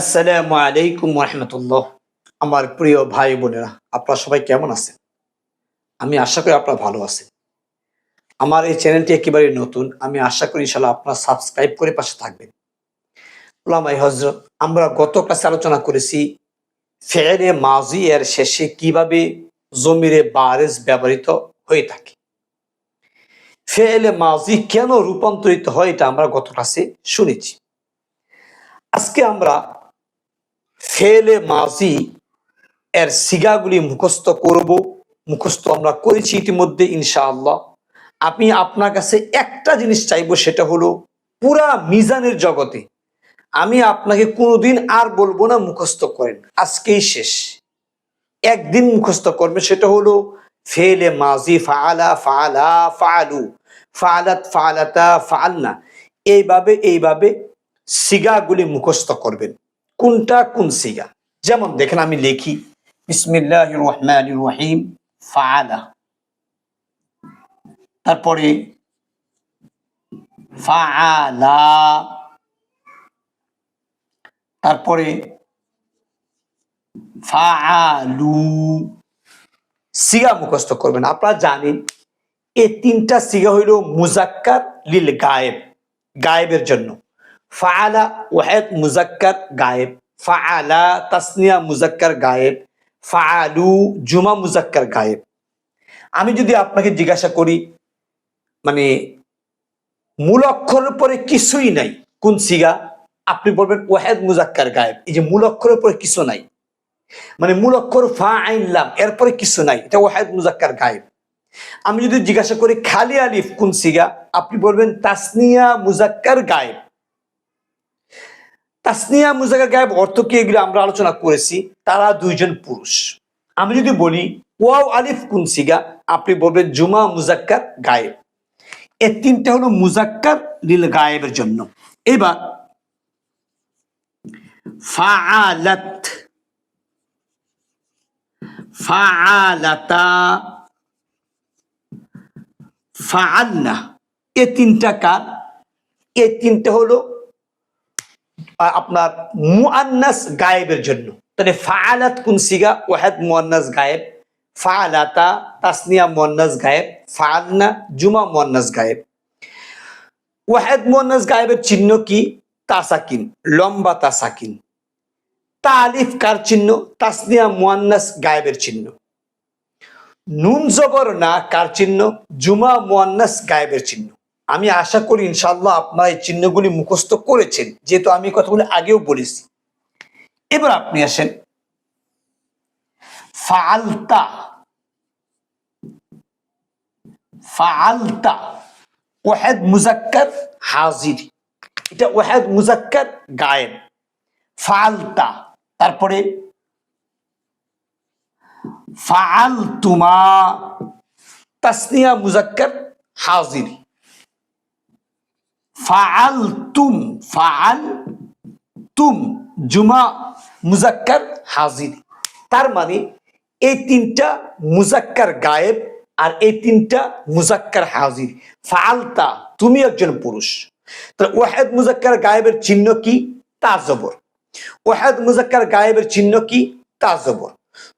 আসসালামু আলাইকুম রহমতুল্লাহ আমার প্রিয় ভাই বোনেরা, আপনারা সবাই কেমন আছেন? আমি আশা করি আপনারা ভালো আছেন। আমার এই চ্যানেলটি একেবারে নতুন, আমি আশা করি ইনশাল্লাহ আপনারা সাবস্ক্রাইব করে পাশে থাকবেন। ওলামাই হজরত আমরা গত ক্লাসে আলোচনা করেছি ফেরে মাজি এর শেষে কীভাবে জমিরে বারেজ ব্যবহৃত হয়ে থাকে। ফেলে মাজি কেন রূপান্তরিত হয় এটা আমরা গত ক্লাসে শুনেছি। আজকে আমরা ফেলে মাজি এর সিগাগুলি মুখস্থ করব, মুখস্থ আমরা করেছি ইতিমধ্যে, ইনশাআল্লাহ। আমি আপনার কাছে একটা জিনিস চাইব, সেটা হলো পুরা মিজানের জগতে। আমি আপনাকে কোনোদিন আর বলব না মুখস্থ করেন, আজকেই শেষ। একদিন মুখস্থ করবে সেটা হলো ফেলে মাজি ফালা ফালা ফালু ফাআলাত ফাআলাতা ফাআলনা। এইভাবে এইভাবে সিগাগুলি মুখস্থ করবেন। কোনটা কোন সিগা? যেমন দেখেন আমি লিখি বিসমিল্লাহ রহমান রহিম, ফাআলা। তারপরে ফাআলা। তারপরে, ফাআলু। সিগা মুখস্থ করবেন। আপনারা জানেন, এই তিনটা সিগা হইল মুজাক্কার লিল গায়েব, গায়েবের জন্য। ফাআলা ওয়াহেদ মুজাক্কার গায়েব ফাআলা তাসনিয়া মুজাক্কার গায়েব ফাআলু জুমা মুজাক্কার গায়েব আমি যদি আপনাকে জিজ্ঞাসা করি মানে মূল অক্ষরের পরে কিছুই নাই, কোন সিগা? আপনি বলবেন ওয়াহেদ মুজাক্কার গায়েব। এই যে মূল অক্ষরের পরে কিছু নাই। মানে মূল অক্ষর ফা আইনলাম এরপরে কিছু নাই, এটা ওয়াহেদ মুজাক্কার গায়েব। আমি যদি জিজ্ঞাসা করি খালি আলিফ কোন সিগা? আপনি বলবেন তাসনিয়া মুজাক্কার গায়েব। তাসনিয়া মুজাক্কার গায়েব অর্থ কি এগুলো আমরা আলোচনা করেছি? তারা দুইজন পুরুষ। আমি যদি বলি, ওয়াও আলিফ কোন সিগা, আপনি বলবেন জুমা মুজাক্কার গায়েব। এ তিনটা হলো মুজাক্কার লিল গায়েবের জন্য। এবার, ফাআলাত, ফাআলাতা, ফাআলনা। এ তিনটা কার? এ তিনটা হলো আপনার মুআন্নাস গায়েবের জন্য। তাহলে ফাআলাত কোন সিগা? ওয়াহেদ মুআন্নাস গায়েব। ফাআলাতা তাসনিয়া মুআন্নাস গায়েব। ফাআলনা জুমা মুআন্নাস গায়েব। ওয়াহেদ মুআন্নাস গায়েবের চিহ্ন কি? তাসাকিন, লম্বা তাসাকিন। তালিফ কার চিহ্ন? তাসনিয়া মুআন্নাস গায়েবের চিহ্ন। নুন জবর না কার চিহ্ন? জুমা মুআন্নাস গায়েবের চিহ্ন। আমি আশা করি ইনশাল্লাহ আপনারা এই চিহ্নগুলি মুখস্থ করেছেন। যেহেতু আমি কথাগুলি আগেও বলেছি। এবার আপনি আসেন। ফালতা ফালতা ওয়াহেদ মুজাক্কার হাজির। এটা ওয়াহেদ মুজাক্কার গায়েব। ফালতা তারপরে ফাআলতুমা। তাসনিয়া মুজাক্কার হাজির। ফাআলতুম ফাআল তুম জুমা মুজাক্কার হাজির। তার মানে এই তিনটা মুজাক্কার গায়েব আর এই তিনটা মুজাক্কার হাজির। ফালতা তুমি একজন পুরুষ। তাহলে ওয়াহেদ মুজাক্কার গায়েবের চিহ্ন কি? তা জবর। ওয়াহেদ মুজাক্কার গায়েবের চিহ্ন কি? তা জবর।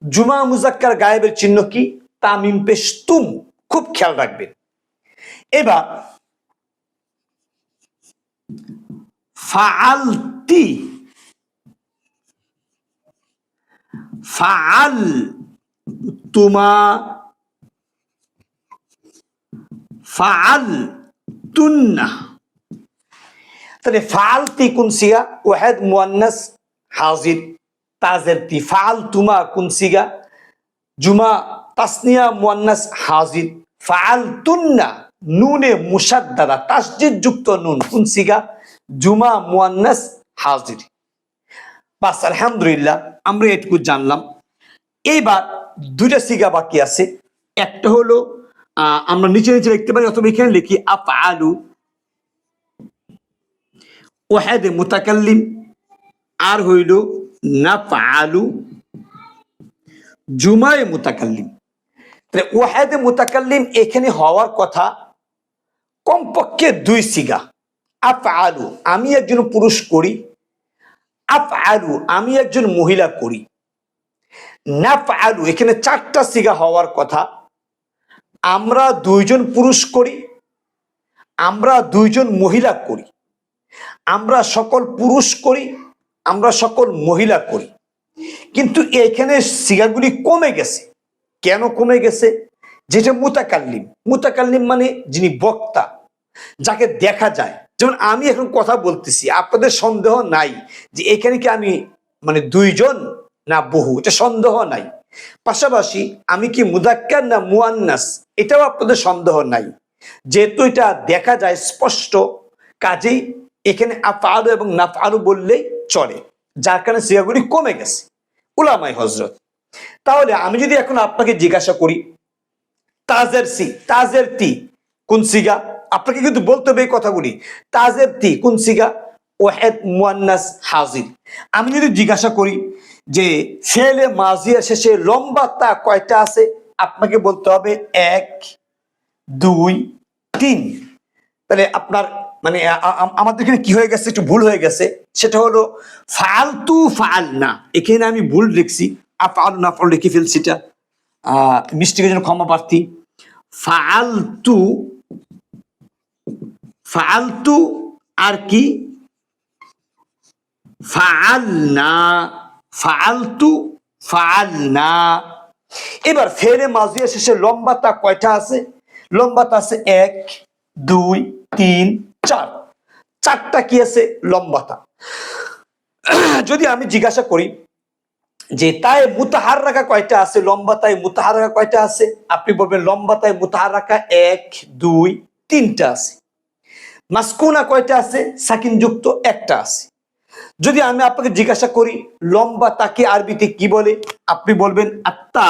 জুমা মুজাক্কার গায়েবের চিহ্ন কি? তামিম পেশ তুম খুব খেয়াল রাখবেন। এবার ফাআলতি। ফাআল তুমা ফাআল তুন্না তাহলে ফাআলতি কোন সিগা? ওয়াহেদ মুয়ান্নাস হাজির। তাজের তি ফাআল তুমা কোন সিগা? জুমা তাসনিয়া মুয়ান্নাস হাজির। ফাআল তুন্না নুনে মুসাদ্দাদা তাসজিদ যুক্ত নুন, কোন সিগা? জুমা মুয়ান্নাস হাজির। বাস, আলহামদুলিল্লাহ, আমরা এটুকু জানলাম। এইবার দুইটা সিগা বাকি আছে। একটা হলো আমরা নিচে নিচে লিখতে পারি, অথবা এখানে লিখি আফ আলু ওয়াহেদ মুতাকাল্লিম। আর হইল, নাফআলু জুমায় মুতাকাল্লিম। তাহলে ওয়াহেদ মুতাকাল্লিম এখানে হওয়ার কথা কমপক্ষে দুই সিগা। আফআলু, আমি একজন পুরুষ করি। আফ আলু আমি একজন মহিলা করি। নাফ আলু এখানে চারটা সিগা হওয়ার কথা। আমরা দুইজন পুরুষ করি। আমরা দুইজন মহিলা করি। আমরা সকল পুরুষ করি, আমরা সকল মহিলা করি। কিন্তু এখানে সিগাগুলি কমে গেছে। কেন কমে গেছে? যেটা মুতাকাল্লিম। মুতাকাল্লিম মানে যিনি বক্তা। যাকে দেখা যায়। যেমন আমি এখন কথা বলতেছি, আপনাদের সন্দেহ নাই যে এখানে কি আমি মানে দুইজন না বহু, এটা সন্দেহ নাই। পাশাপাশি আমি কি মুদাক্কার না মুয়ান্নাস, এটাও আপনাদের সন্দেহ নাই। যেহেতু এটা দেখা যায় স্পষ্ট, কাজেই এখানে আফআলু এবং নাফআলু বললেই চলে, যার কারণে সিগাগুলি কমে গেছে। উলামাই হজরত তাহলে আমি যদি এখন আপনাকে জিজ্ঞাসা করি, তাজের সি, তাজের তি কোন সিগা? আপনাকে কিন্তু বলতে হবে এই কথাগুলি। তাজের তি, কোন সিগা? ওয়াহেদ মুয়ান্নাস হাজির। আমি যদি জিজ্ঞাসা করি যে, ফেলে মাজিয়া শেষে লম্বা তা কয়টা আছে? আপনাকে বলতে হবে এক, দুই, তিন। তাহলে আপনার মানে আমাদের এখানে কি হয়ে গেছে? একটু ভুল হয়ে গেছে। সেটা হলো, ফালতু ফাল না। এখানে আমি ভুল লিখছি। আফাল না, ফল লিখে ফেলছি এটা। মিষ্টিকে জন্য ক্ষমা প্রার্থী। ফালতু ফালতু আর কি? ফাআলনা, ফাআলতু, ফাআলনা। এবার ফেরে মাজিয়া শেষে লম্বাতা কয়টা আছে? লম্বাতা আছে এক, দুই, তিন, চার। চারটা কি আছে? লম্বাতা। যদি আমি জিজ্ঞাসা করি যে তাই মুতাহার রাখা কয়টা আছে? লম্বা তাই মুতাহার রাখা কয়টা আছে? আপনি বলবেন লম্বা তাই মুতাহার রাখা এক, দুই, তিনটা আছে। মাসকুনা কয়টা আছে? সাকিন যুক্ত একটা আছে। যদি আমি আপনাকে জিজ্ঞাসা করি, লম্বা তাকে আরবিতে কি বলে? আপনি বলবেন, আত্মা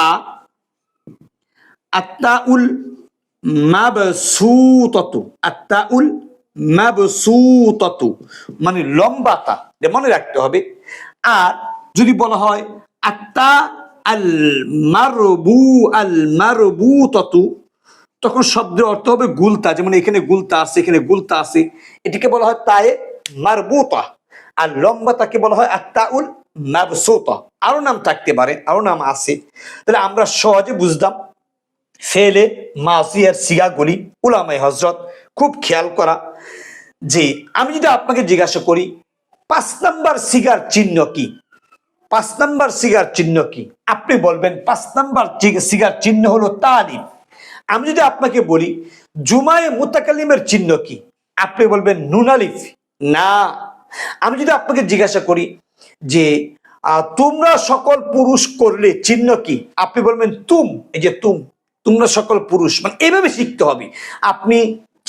আত্মা উল মাবসুততু আত্মা উল মাবসুততু। মানে লম্বা তা মনে রাখতে হবে। আর যদি বলা হয় আত্মা আল মারবু আল মারবুততু তখন শব্দের অর্থ হবে গুলতা, যেমন এখানে গুলতা আছে, এখানে গুলতা আছে। এটিকে বলা হয় তায়ে মারবুতা আর লম্বা তাকে বলা হয় আত্মাউল মাবসুতা। আরও নাম থাকতে পারে, আরও নাম আছে। তাহলে আমরা সহজে বুঝলাম ফেলে মাসিয়ার সিগাগুলি উলামাই হজরত খুব খেয়াল করা যে আমি যদি আপনাকে জিজ্ঞাসা করি, পাঁচ নাম্বার সিগার চিহ্ন কি? পাঁচ নাম্বার সিগার চিহ্ন কি? আপনি বলবেন, পাঁচ নাম্বার সিগার চিহ্ন হলো তালিম আমি যদি আপনাকে বলি জুমায়ে মুতাকালিমের চিহ্ন কি? আপনি বলবেন নুনালিফ না। আমি যদি আপনাকে জিজ্ঞাসা করি যে তোমরা সকল পুরুষ করলে চিহ্ন কি? আপনি বলবেন তুম। এই যে তুম তোমরা সকল পুরুষ। মানে এভাবে শিখতে হবে। আপনি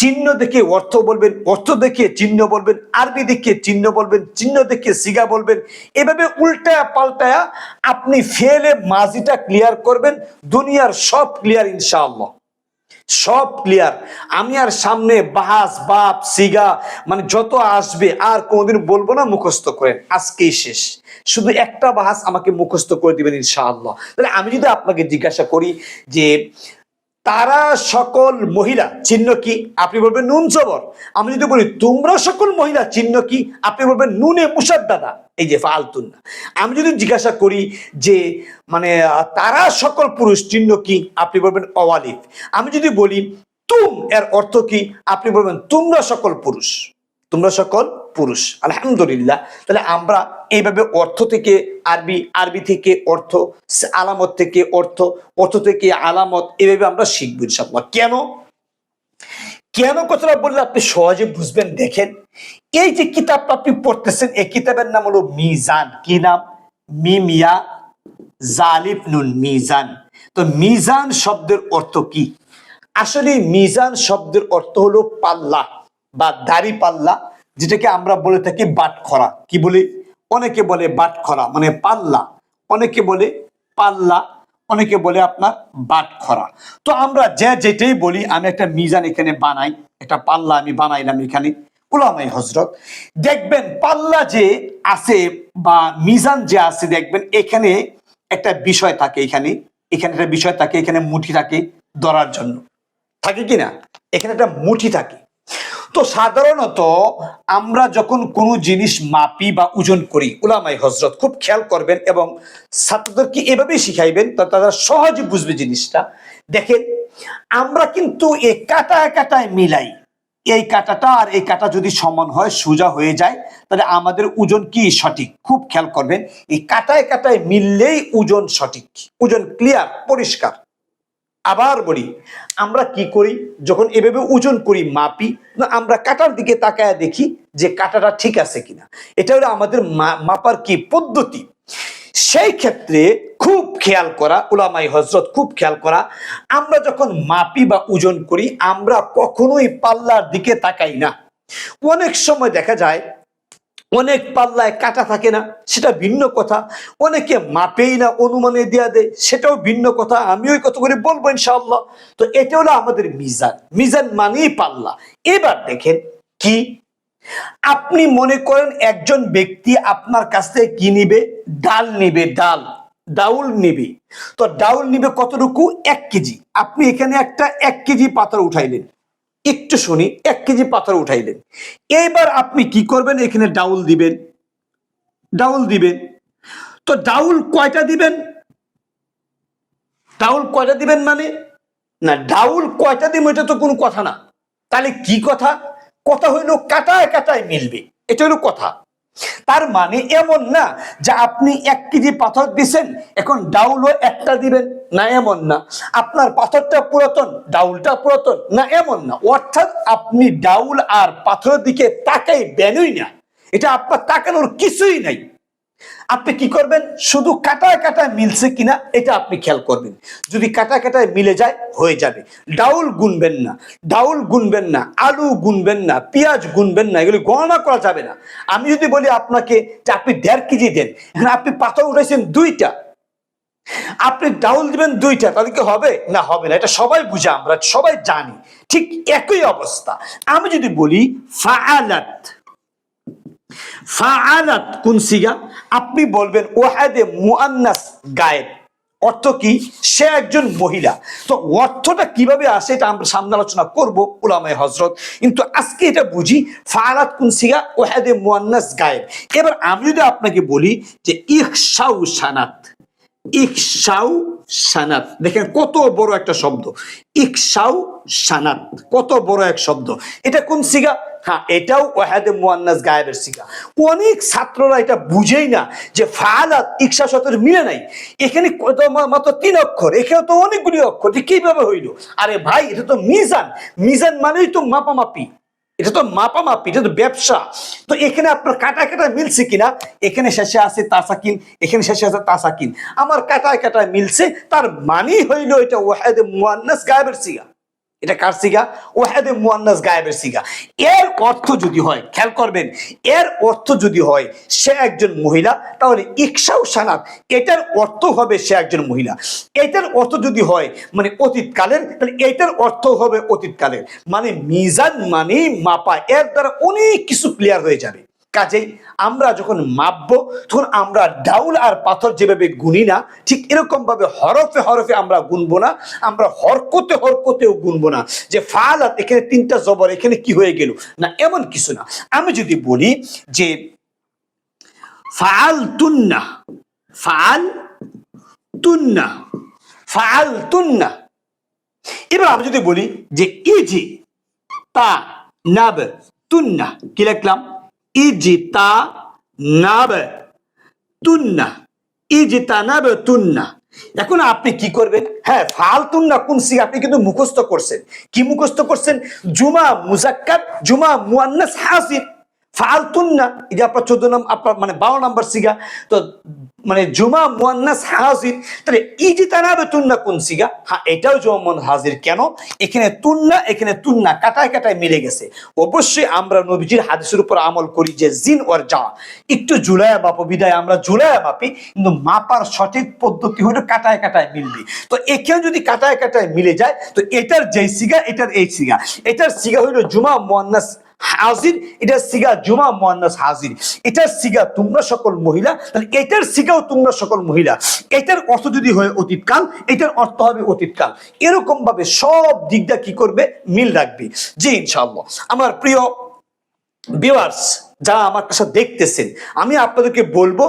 চিহ্ন দেখে অর্থ বলবেন অর্থ দেখে চিহ্ন বলবেন আরবি দেখে চিহ্ন বলবেন চিহ্ন দেখে সিগা বলবেন এভাবে উল্টায়া পাল্টায়া আপনি ফেলে মাজিটা ক্লিয়ার করবেন দুনিয়ার সব ক্লিয়ার ইনশাআল্লাহ। সব ক্লিয়ার আমি আর সামনে বাহাস বাপ, সিগা মানে যত আসবে আর কোনোদিন বলব না মুখস্থ করেন, আজকেই শেষ। শুধু একটা বাহাস আমাকে মুখস্থ করে দিবেন ইনশাআল্লাহ। তাহলে আমি যদি আপনাকে জিজ্ঞাসা করি যে তারা সকল মহিলা চিহ্ন কি? আপনি বলবেন নুন জবর। আমি যদি বলি, তোমরা সকল মহিলা চিহ্ন কি? আপনি বলবেন, নুনে মুসাদ্দাদা। এই যে ফালতুন না আমি যদি জিজ্ঞাসা করি যে মানে তারা সকল পুরুষ চিহ্ন কি? আপনি বলবেন অওয়ালিফ। আমি যদি বলি, তুম এর অর্থ কি? আপনি বলবেন, তোমরা সকল পুরুষ। তোমরা সকল পুরুষ। আলহামদুলিল্লাহ। তাহলে আমরা এইভাবে অর্থ থেকে আরবি আরবি থেকে অর্থ, আলামত থেকে অর্থ অর্থ থেকে আলামত, এভাবে আমরা শিখব ইনশাল্লাহ কেন? কেন কথাটা বললে আপনি সহজে বুঝবেন, দেখেন। এই যে কিতাবটা আপনি পড়তেছেন, এই কিতাবের নাম হলো মিজান। কি নাম? মিমিয়া জালিব নুন মিজান। তো মিজান শব্দের অর্থ কি? আসলে মিজান শব্দের অর্থ হলো পাল্লা বা দাড়ি পাল্লা, যেটাকে আমরা বলে থাকি বাটখরা। কি বলি? অনেকে বলে বাটখরা মানে পাল্লা। অনেকে বলে পাল্লা। অনেকে বলে আপনার বাটখরা তো আমরা যে যেটাই বলি, আমি একটা মিজান এখানে বানাই, একটা পাল্লা আমি বানাইলাম এখানে উলামাই হজরত দেখবেন পাল্লা যে আছে বা মিজান যে আছে, দেখবেন এখানে একটা বিষয় থাকে এখানে এখানে একটা বিষয় থাকে, এখানে মুঠি থাকে ধরার জন্য। থাকে কি না? এখানে একটা মুঠি থাকে। তো সাধারণত আমরা যখন কোনো জিনিস মাপি বা ওজন করি ওলামাই হজরত খুব খেয়াল করবেন এবং ছাত্রদেরকে এভাবেই শিখাইবেন তা তারা সহজে বুঝবে জিনিসটা। দেখেন, আমরা কিন্তু এই কাটায় কাটায় মিলাই, এই কাটাটা আর এই কাটা যদি সমান হয়, সোজা হয়ে যায়, তাহলে আমাদের ওজন কি সঠিক? খুব খেয়াল করবেন, এই কাটায় কাটায় মিললেই ওজন সঠিক, ওজন ক্লিয়ার পরিষ্কার। আবার বলি, আমরা কি করি? যখন এভাবে ওজন করি, মাপি আমরা কাটার দিকে তাকায় দেখি যে কাটাটা ঠিক আছে কিনা। এটা হলো আমাদের মাপার কি পদ্ধতি? সেই ক্ষেত্রে খুব খেয়াল করা উলামাই হজরত খুব খেয়াল করা, আমরা যখন মাপি বা ওজন করি, আমরা কখনোই পাল্লার দিকে তাকাই না। অনেক সময় দেখা যায় অনেক পাল্লায় কাটা থাকে না, সেটা ভিন্ন কথা। অনেকে মাপেই না অনুমানে দেয়া দেয়, সেটাও ভিন্ন কথা। আমি ওই কত করে বলব ইনশাআল্লাহ। তো এটা হলো আমাদের মিজান। মিজান মানেই পাল্লা। এবার দেখেন কি? আপনি মনে করেন একজন ব্যক্তি আপনার কাছ থেকে কি নিবে? ডাল নিবে, ডাল। ডাউল নিবে। তো ডাউল নিবে কতটুকু? এক কেজি। আপনি এখানে একটা এক কেজি পাথর উঠাইলেন। একটু শুনি, এক কেজি পাথর উঠাইলেন। এইবার আপনি কি করবেন? এখানে ডাউল দিবেন। ডাউল দিবেন। তো ডাউল কয়টা দিবেন? ডাউল কয়টা দিবেন মানে? না, ডাউল কয়টা দিবেন এটা তো কোনো কথা না। তাহলে কি কথা? কথা হইল কাটায় কাটায় মিলবে। এটা হলো কথা। তার মানে এমন না যে আপনি এক কেজি পাথর দিছেন, এখন ডাউলও একটা দিবেন। না, এমন না। আপনার পাথরটা পুরাতন, ডাউলটা পুরাতন। না, এমন না। অর্থাৎ আপনি ডাউল আর পাথরের দিকে তাকাই বেনই না। এটা আপনার তাকানোর কিছুই নাই। আপনি কি করবেন? শুধু কাটায় কাটায় মিলছে কিনা, এটা আপনি খেয়াল করবেন। যদি কাটায় কাটায় মিলে যায়, হয়ে যাবে। ডাউল গুনবেন না, ডাউল গুনবেন না, আলু গুনবেন না, পেঁয়াজ গুনবেন না, এগুলি গণনা করা যাবে না। আমি যদি বলি আপনাকে যে আপনি দেড় কেজি দেন, এখানে আপনি পাথর উঠেছেন দুইটা। আপনি ডাউল দিবেন দুইটা, তাহলে কি হবে? না হবে না। এটা সবাই বুঝে, আমরা সবাই জানি। ঠিক একই অবস্থা। আমি যদি বলি ফাআলাত ফাআলাত সিগা? আপনি বলবেন, ওয়াহাদে মুআন্নাস গায়েব। অর্থ কি? সে একজন মহিলা। তো অর্থটা কীভাবে আসে এটা আমরা সামনে আলোচনা করব উলামায়ে হজরত কিন্তু আজকে এটা বুঝি, ফাআলাত কোন সিগা? ওয়াহাদে মুআন্নাস গায়েব। এবার আমি যদি আপনাকে বলি যে ইহসাউ সানাত ইকসাউ সানাত। দেখেন কত বড় একটা শব্দ। ইকসাউ সানাত। কত বড় এক শব্দ। এটা কোন সিগা? হ্যাঁ এটাও ওয়াহাদে মুয়ান্নাস গায়েবের সিগা। অনেক ছাত্ররা এটা বুঝেই না যে ফালাত ইকসা শতের মিলে নাই। এখানে মাত্র তিন অক্ষর। এখানে তো অনেকগুলি অক্ষর। কীভাবে হইল? আরে ভাই, এটা তো মিজান। মিজান মানেই তো মাপামাপি। এটা তো মাপামাপি, এটা তো ব্যবসা। তো এখানে আপনার কাটা কাটা মিলছে কিনা? এখানে শেষে আছে তাসাকিন, এখানে শেষে আছে তাসাকিন। আমার কাটায় কাটায় মিলছে, তার মানেই হইল এটা ওয়াহেদ মুয়ান্নাস গায়েবের সিগা। এটা কার সিগা? ওয়াহেদে মুয়ান্নাস গায়েবের সিগা। এর অর্থ যদি হয়, খেয়াল করবেন, এর অর্থ যদি হয় সে একজন মহিলা, তাহলে ইকসাও সানাত, এটার অর্থ হবে সে একজন মহিলা। এটার অর্থ যদি হয় মানে অতীতকালের, তাহলে এটার অর্থ হবে অতীতকালের। মানে মিজান মানে মাপা, এর দ্বারা অনেক কিছু ক্লিয়ার হয়ে যাবে। কাজেই আমরা যখন মাপবো, তখন আমরা ডাউল আর পাথর যেভাবে গুনি না, ঠিক এরকম ভাবে হরফে হরফে আমরা গুনবো না, আমরা হরকতে হরকতেও গুনবো না যে ফালাত, এখানে তিনটা জবর, এখানে কি হয়ে গেল? না, এমন কিছু না। আমি যদি বলি যে ফাল তুন্না ফাল তুন্না ফাল তুন্না এবার আমি যদি বলি যে ইজি তা নাব তুন্না, কি লিখলাম? ইজি তা নাব তুন্না ইজি তা নাব তুন্না এখন আপনি কি করবেন? হ্যাঁ ফালতুন না কোন সি আপনি কিন্তু মুখস্থ করছেন। কি মুখস্থ করছেন? জুমা মুজাক্কার জুমা মুয়ান্নাস হাসির এই যে আপনার চোদ্দ নম্বর আপনার মানে বারো নম্বর সিগা। তো মানে জুমা মুয়ান্নাস হাজির, তাহলে তানাবে তুন্না কোন সিগা? হ্যাঁ এটাও জমন হাজির কেন? এখানে তুন্না এখানে তুন্না কাটায় কাটায় মিলে গেছে। অবশ্যই আমরা নবীজির হাদিসের উপর আমল করি যে জিন ওর যা একটু জুলাইয়া মাপো, বিদায়, আমরা জুলাইয়া মাপি, কিন্তু মাপার সঠিক পদ্ধতি হলো কাটায় কাটায় মিলবে। তো এখানে যদি কাটায় কাটায় মিলে যায়, তো এটার যেই সিগা, এটার এই সিগা। এটার সিগা হইল জুমা মুয়ান্নাস হাজির, এটা সিগা জুমা মোয়ান্নাস হাজির। এটার সিগা তোমরা সকল মহিলা, তাহলে এটার সিগাও তোমরা সকল মহিলা। এটার অর্থ যদি হয় অতীতকাল, এটার অর্থ হবে অতীতকাল। এরকম ভাবে সব দিকটা কি করবে? মিল রাখবে। জি, ইনশাআল্লাহ। আমার প্রিয় ভিউয়ার্স যারা আমার কাছে দেখতেছেন, আমি আপনাদেরকে বলব,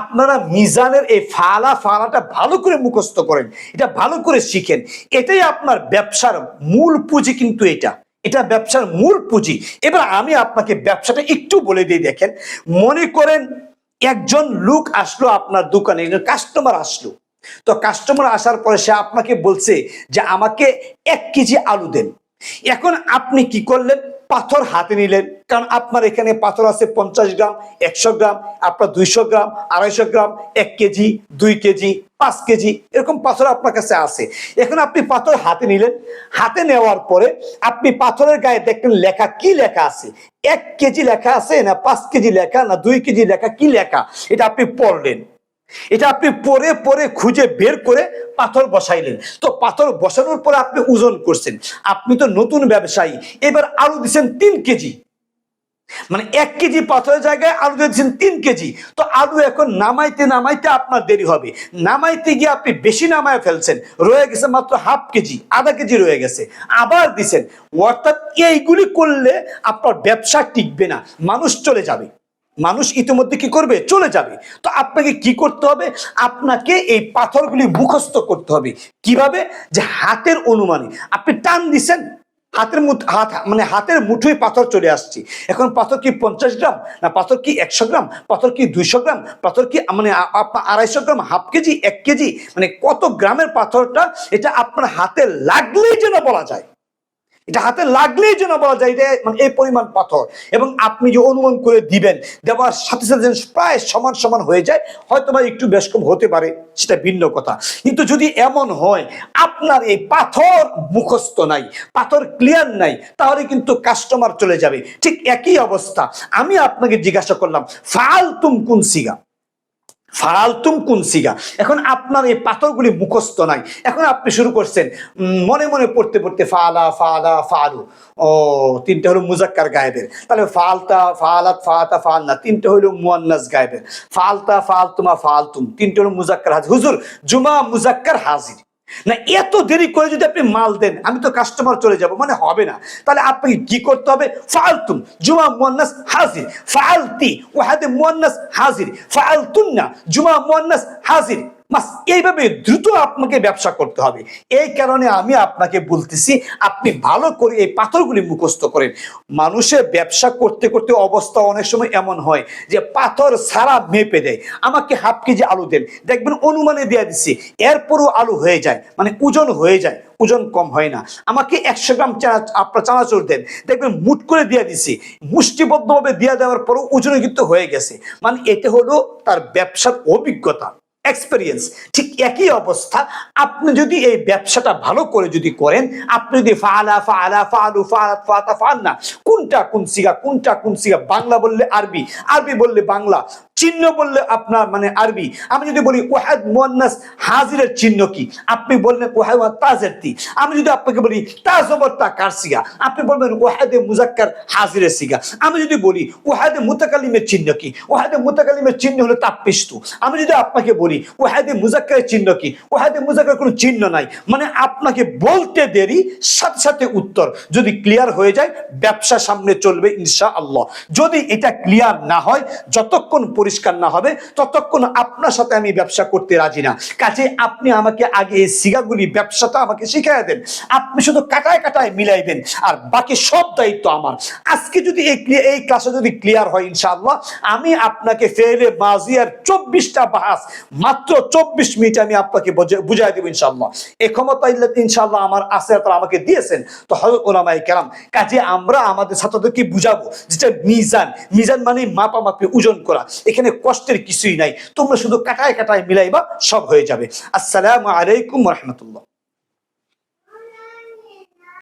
আপনারা মিজানের এই ফালা ফালাটা ভালো করে মুখস্থ করেন। এটা ভালো করে শিখেন। এটাই আপনার ব্যবসার মূল পুঁজি কিন্তু এটা। এটা ব্যবসার মূল পুঁজি। এবার আমি আপনাকে ব্যবসাটা একটু বলে দিয়ে দেখেন। মনে করেন একজন লোক আসলো আপনার দোকানে কাস্টমার আসলো। তো কাস্টমার আসার পরে সে আপনাকে বলছে যে, আমাকে এক কেজি আলু দেন। এখন আপনি কি করলেন? পাথর হাতে নিলেন। কারণ আপনার এখানে পাথর আছে পঞ্চাশ গ্রাম, একশো গ্রাম, আপনার দুইশো গ্রাম, আড়াইশো গ্রাম, এক কেজি, দুই কেজি, পাঁচ কেজি, এরকম পাথর আপনার কাছে আছে। এখন আপনি পাথর হাতে নিলেন। হাতে নেওয়ার পরে আপনি পাথরের গায়ে দেখলেন লেখা কি লেখা আছে। এক কেজি লেখা আছে না পাঁচ কেজি লেখা না দুই কেজি লেখা কি লেখা? এটা আপনি পড়লেন। এটা আপনি পরে পরে খুঁজে বের করে পাথর বসাইলেন। তো পাথর বসানোর পরে আপনি ওজন করছেন। আপনি তো নতুন ব্যবসায়ী। এবার আলু দিচ্ছেন তিন কেজি। মানে এক কেজি পাথরের জায়গায় আলু দিয়েছেন তিন কেজি। তো আলু এখন নামাইতে নামাইতে আপনার দেরি হবে। নামাইতে গিয়ে আপনি বেশি নামায় ফেলছেন। রয়ে গেছে মাত্র হাফ কেজি, আধা কেজি রয়ে গেছে। আবার দিছেন অর্থাৎ এইগুলি করলে আপনার ব্যবসা টিকবে না। মানুষ চলে যাবে। মানুষ ইতিমধ্যে কি করবে? চলে যাবে। তো আপনাকে কি করতে হবে? আপনাকে এই পাথরগুলি মুখস্থ করতে হবে। কীভাবে? যে হাতের অনুমানে আপনি টান দিচ্ছেন হাতের হাত মানে হাতের মুঠোয় পাথর চলে আসছে। এখন পাথর কি পঞ্চাশ গ্রাম? না, পাথর কি একশো গ্রাম? পাথর কি দুইশো গ্রাম? পাথর কি মানে আড়াইশো গ্রাম? Half KG? এক কেজি? মানে কত গ্রামের পাথরটা? এটা আপনার হাতে লাগলেই যেন বলা যায়। এটা হাতে লাগলেই যেন বলা যায় এটা মানে এই পরিমাণ পাথর। এবং আপনি যে অনুমান করে দিবেন, দেওয়ার সাথে সাথে প্রায় সমান সমান হয়ে যায় হয়তো বা একটু বেশ কম হতে পারে, সেটা ভিন্ন কথা। কিন্তু যদি এমন হয়, আপনার এই পাথর মুখস্থ নাই, পাথর ক্লিয়ার নাই, তাহলে কিন্তু কাস্টমার চলে যাবে। ঠিক একই অবস্থা। আমি আপনাকে জিজ্ঞাসা করলাম, ফালতুম কুন সিগা? ফালতুম কুনসিগা। এখন আপনার এই পাথরগুলি মুখস্থ নাই। এখন আপনি শুরু করছেন মনে মনে পড়তে পড়তে ফালা ফালা, ফালু। ও, তিনটে হলো মুজাক্কার গায়েবের। তাহলে ফালতা, ফালাত, ফাতা, ফালনা, তিনটে হলো মুয়ান্নাস গায়েবের। ফালতা, ফালতুমা, ফালতুম। তিনটে হলো মুজাক্কার হাজির। হুজুর, জুমা মুজাক্কার হাজির। না, এত দেরি করে যদি আপনি মাল দেন, আমি তো কাস্টমার চলে যাব মানে হবে না। তাহলে আপনাকে কি করতে হবে? ফালতুম জুমা মুয়ান্নাস হাজির। ফালতি, ওয়াহাদে মুয়ান্নাস হাজির। ফালতুন্না জুমা মুয়ান্নাস হাজির। মাস এইভাবে দ্রুত আপনাকে ব্যবসা করতে হবে। এই কারণে আমি আপনাকে বলতেছি, আপনি ভালো করে এই পাথরগুলি মুখস্থ করেন। মানুষের ব্যবসা করতে করতে অবস্থা অনেক সময় এমন হয় যে পাথর সারা মেপে দেয়। আমাকে হাফ কেজি আলু দেন, দেখবেন অনুমানে দেওয়া দিচ্ছি এরপরও আলু হয়ে যায় মানে ওজন হয়ে যায়, ওজন কম হয় না। আমাকে একশো গ্রাম আপনার চানাচুর দেন, দেখবেন মুট করে দিয়ে দিছি, মুষ্টিবদ্ধভাবে দিয়ে দেওয়ার পরও ওজনে কিন্তু হয়ে গেছে। মানে এটা হলো তার ব্যবসার অভিজ্ঞতা। এক্সপেরিয়েন্স ঠিক একই অবস্থা। আপনি যদি এই ব্যবসাটা ভালো করে যদি করেন, আপনি যদি ফালা ফালা, ফালু, ফালা, ফাতা ফাল না কোনটা কোন সিগা, কোনটা কোন সিগা, বাংলা বললে আরবি আরবি বললে বাংলা চিহ্ন বললে আপনার মানে আরবি। আমি যদি বলি ওয়াহাদ মুয়ান্নাস, হাজিরের চিহ্ন কি? আপনি বললেন ওয়াহাদ তাজের তি আমি যদি আপনাকে বলি তাজবর তা কার সিগা? আপনি বলবেন ওয়াহাদে মুজাক্কার হাজিরের সিগা। আমি যদি বলি ওয়াহাদে মুতাকালিমের চিহ্ন কি? ওয়াহাদে মুতাকালিমের চিহ্ন হলো তাপ্পিস্তু আমি যদি আপনাকে বলি ওয়াহাদে মুজাক্কারের চিহ্ন কি? ওয়াহাদে মুজাক্কার কোনো চিহ্ন নাই। মানে আপনাকে বলতে দেরি, সাথে সাথে উত্তর। যদি ক্লিয়ার হয়ে যায়, ব্যবসা সামনে চলবে ইনশা আল্লাহ যদি এটা ক্লিয়ার না হয়, যতক্ষণ পরিষ্কার না হবে, ততক্ষণ আপনার সাথে আমি ব্যবসা করতে রাজি না। কাজে আপনি আমাকে আগে এই সিগাগুলি, ব্যবসাটা আমাকে শিখাই দেন। আপনি শুধু কাটায় কাটায় মিলাইবেন, আর বাকি সব দায়িত্ব আমার। আজকে যদি এই এই ক্লাসে যদি ক্লিয়ার হয় ইনশাআল্লাহ, আমি আপনাকে ফেলে মাজিয়ার চব্বিশটা বাহাস মাত্র চব্বিশ মিনিট আমি আপনাকে বুঝে- বুঝাই দেবো ইনশাআল্লাহ। এই ক্ষমতা ইনশাআল্লাহ আমার আছে তারা আমাকে দিয়েছেন। তো হজরত ওলামাই কেরাম, কাজে আমরা আমাদের ছাত্রদেরকে বুঝাবো, যেটা মিজান মিজান মানে মাপামাপি, ওজন করা। এখানে কষ্টের কিছুই নাই। তোমরা শুধু কাটায় কাটায় মিলাইবা, সব হয়ে যাবে। আসসালামু আলাইকুম রহমতুল্লাহ।